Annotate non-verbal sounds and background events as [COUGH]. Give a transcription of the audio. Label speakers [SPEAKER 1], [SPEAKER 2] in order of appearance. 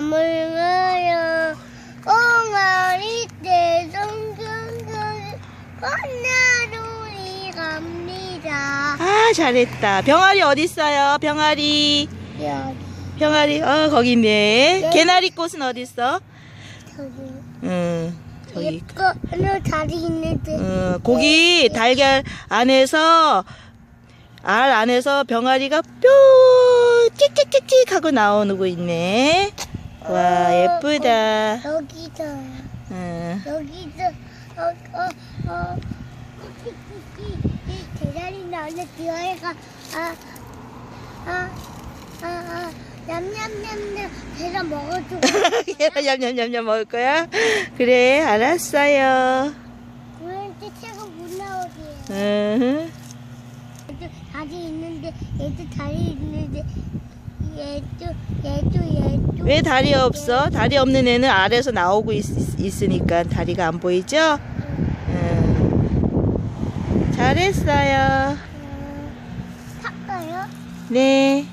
[SPEAKER 1] 가물가요 옹알이 대성경경 건나루리 갑니다. 아 잘했다. 병아리 어디 있어요? 병아리.
[SPEAKER 2] 여기
[SPEAKER 1] 병아리 어 거기 있네.
[SPEAKER 2] 여기.
[SPEAKER 1] 개나리 꽃은 어디 있어?
[SPEAKER 2] 저기
[SPEAKER 1] 응 저기.
[SPEAKER 2] 예뻐 다리 있는데
[SPEAKER 1] 어, 고기 달걀 안에서 알 안에서 병아리가 뾰 찍찍찍찍 하고 나오고 있네. 와, 예쁘다.
[SPEAKER 2] 여기도
[SPEAKER 1] 응.
[SPEAKER 2] 여기도 어어어 이 대다리 나오는 뒤에가 아 아 아 아 냠냠냠냠 계란 먹어주고 [LAUGHS]
[SPEAKER 1] 냠냠냠냠 먹을 거야? 그래, 알았어요.
[SPEAKER 2] 그런데 채가 못 나오게
[SPEAKER 1] 응.
[SPEAKER 2] 얘도 다리 있는데 얘도 다리 있는데 얘도 얘도 얘도
[SPEAKER 1] 왜 다리 없어? 다리 없는 애는 아래서 나오고 있, 있으니까 다리가 안 보이죠? 응. 잘했어요.
[SPEAKER 2] 어, 샀어요?
[SPEAKER 1] 네.